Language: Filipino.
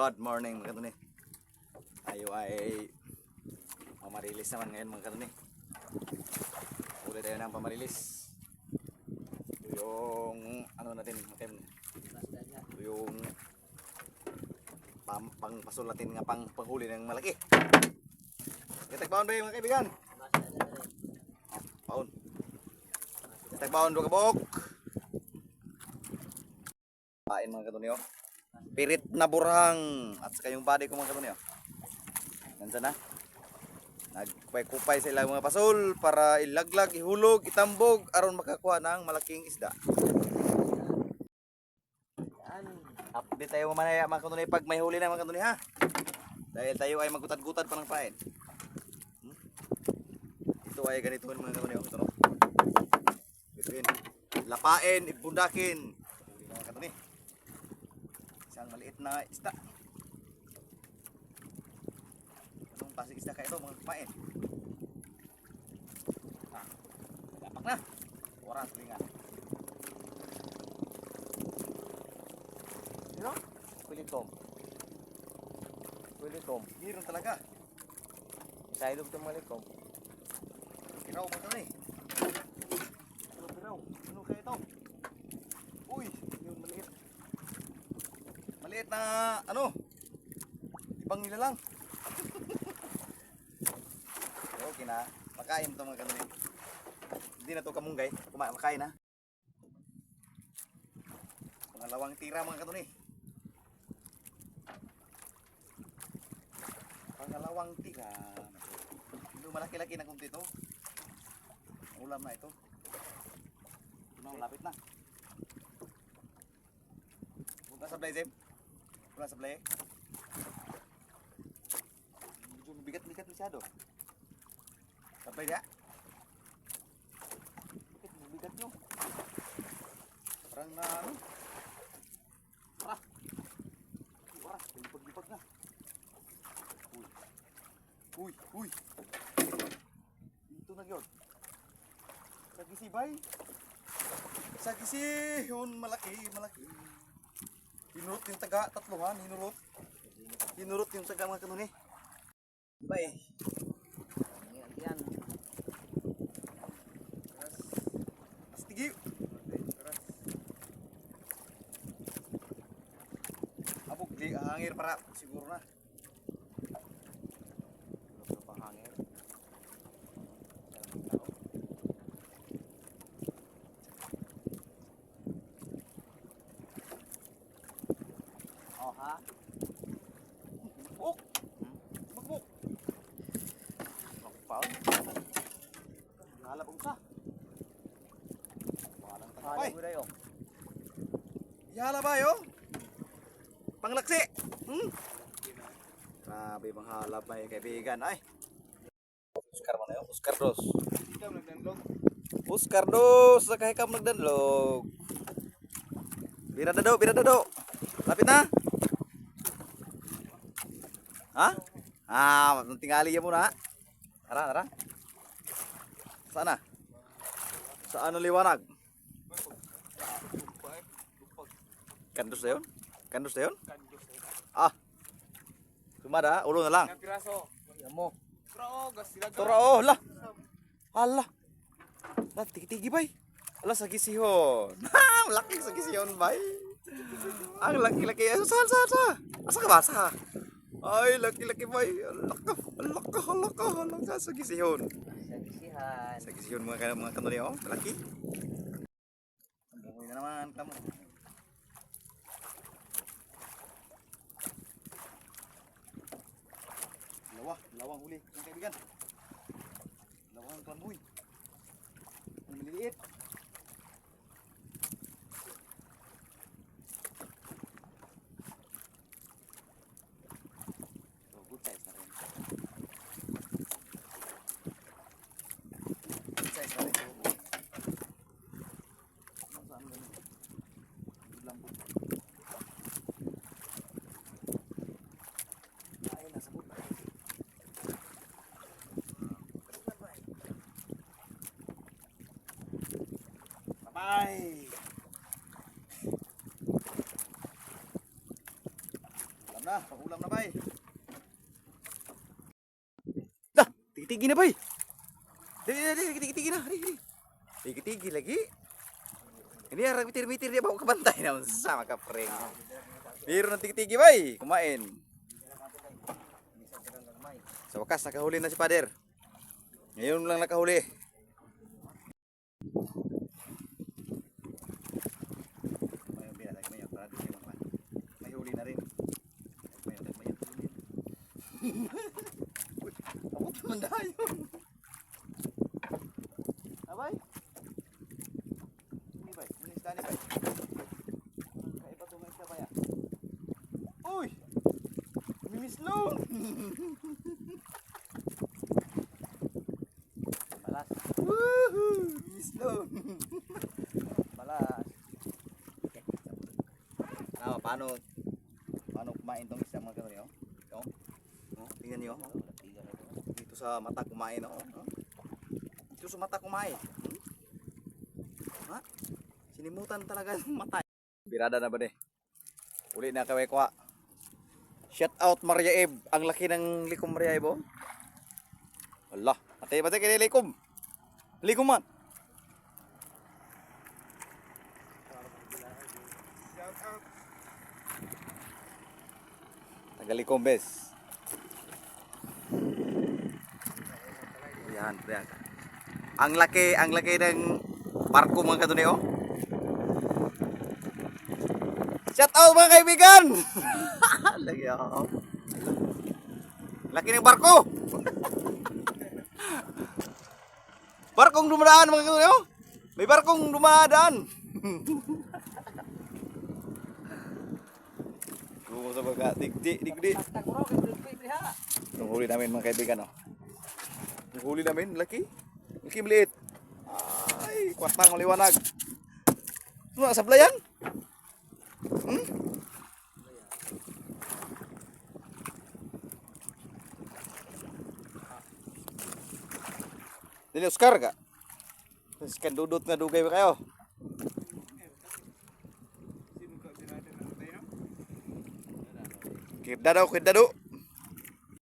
Good morning mga katuni. Tayo ay mamarilis naman ngayon mga katuni. Uli tayo ng pamarilis. Ito yung ano natin, matem. Ito yung pam, pang pasul natin nga pang panghuli ng malaki. Kitagbaon ba yung mga kaibigan? Paon. Kitagbaon do kabok. Kain mga katuni oh. Pirit na burhang at saka yung body ko mga katuni oh. Nandiyan na. Nagkupay-kupay sa ilang mga pasol para ilaglag, ihulog, itambog aron makakuha ng malaking isda. Update tayo mamaya mga kanunay pag may huli na mga kanunay ha. Dahil tayo ay magutad-gutad pa ng pain. Hmm? Ito ay ganito mga kanunay. Ito no. Ito yun. Lapain, ibundakin. Huli na mga kanunay. Isang maliit na isda. Anong pasig isda ka ito mga kapain? Ah, dapak na. Oras lingan. Sino? Kulikom. Kulikom. Meron talaga. Sa ilog ng malikom. Piraw mo ito eh. Ano piraw? Ano kaya ito? Uy, yung maliit. Maliit na ano? Ibang nila lang. okay na. Makain ito mga kanuni. Hindi na ito kamunggay. Kuma makain na. Pangalawang tira mga kanuni. Pangalawang tira. Ito malaki-laki na kung dito. Ulam na ito. Na, lapit na. Punta sa Blay, Zem. Punta sa Blay. Medyo bigat-bigat masyado. Sabay niya. Bakit bigat nyo? Parang na ano? Tara! Tara! Lipag-lipag na. Uy! Uy! Uy! Dito na yun. Sa gisibay. Sa gisihon, malaki, malaki. Hinurot yung taga, tatluhan, hinurot. Hinurot yung taga mga kanuni. Bay. Yan, yan. Astigi. Abog, di hangir para siguro na. Ano pa hangin? Oh ha? Buk! Magbuk! Nakpaon? Halap ang sa. Walang Hala tagapay. mo na yun. Yala ba yo? Panglaksi. Hmm? Grabe bang halap ba yung kaibigan ay. Oscar mo na yun, Oscar Dos. Oscar Dos, sa kahikam nagdanlog. Bira na daw, bira na daw. Lapit na. Ha? Ah, tingali yan muna. Tara, tara. Saan na? Saan ang liwanag? Kandos na yun? Kandos na yun? Ah. Sumada, ulo na lang. Ang piraso. Yan mo. Pero, gas sila Tora, oh, la. Ala. La, tigi-tigi bay. Ala, sa gisihon. Ha, laki sa gisihon bay. Ang laki-laki. Ay, saan, saan, saan? Asa ka ba? Asa? Ay, laki-laki bay. Alaka, alaka, alaka, alaka sa gisihon. Sa gisihan. Sa gisihon mga, mga kanuli, oh. Laki. Buhay na naman, kamo. Dalawa, dalawang huli, mga kaibigan. Dalawang pambuy. Ang maliliit. So, good size na rin. Good size na rin. So, saan ganun? Good lang po. Ay, nasa buta. Bye-bye! Alam na. pag-ulam na bay. Dah, tigi-tigi na bay. Dali, dali, tigi-tigi na. Dali, dali. Tigi-tigi lagi. Ini arang mitir-mitir dia bawa ke pantai na sama ka pring. Biro ng tigi-tigi bay, kumain. Sa wakas nakahuli na si Pader. Ngayon lang nakahuli. Mayo pila lagi mayo para di mapan. May huli na rin. Mayo dag mayo. Abot man dayon. Abay. Ini bay, ini isda ni bay. Kaya pa tunga isda bay. ah. Uy! Mimislong! Balas. Woohoo! Mimislong! Balas. Ah, paano paano kumain tong isda mga kanyo? Oh. Oh, tingnan niyo. oh. Dito sa mata kumain oh. oh. Dito sa mata kumain. Hmm? Ha? Sinimutan talaga ng mata. Birada na ba ni? Uli na kaway kwa. Shout out Maria Eb. Ang laki ng likom Maria Eb oh. Allah, atay batay kay likom. Likom man. Tagalikom bes. Yan, yan. Ang laki, ang laki ng barko mga katunay oh. Shout out mga kaibigan! laki oh. Laki ng barko! barkong dumadaan mga katunay oh. May barkong dumadaan. Kung sa baga, digdi, digdi. Huli namin mga kaibigan, oh. Huli namin, laki. Laki maliit. Ay, kwatang maliwanag. Ano na, sablayan? Hmm? Dili, Oscar ka? Terus kan dudut nga dugay ba kayo? Quedaro, quedaro.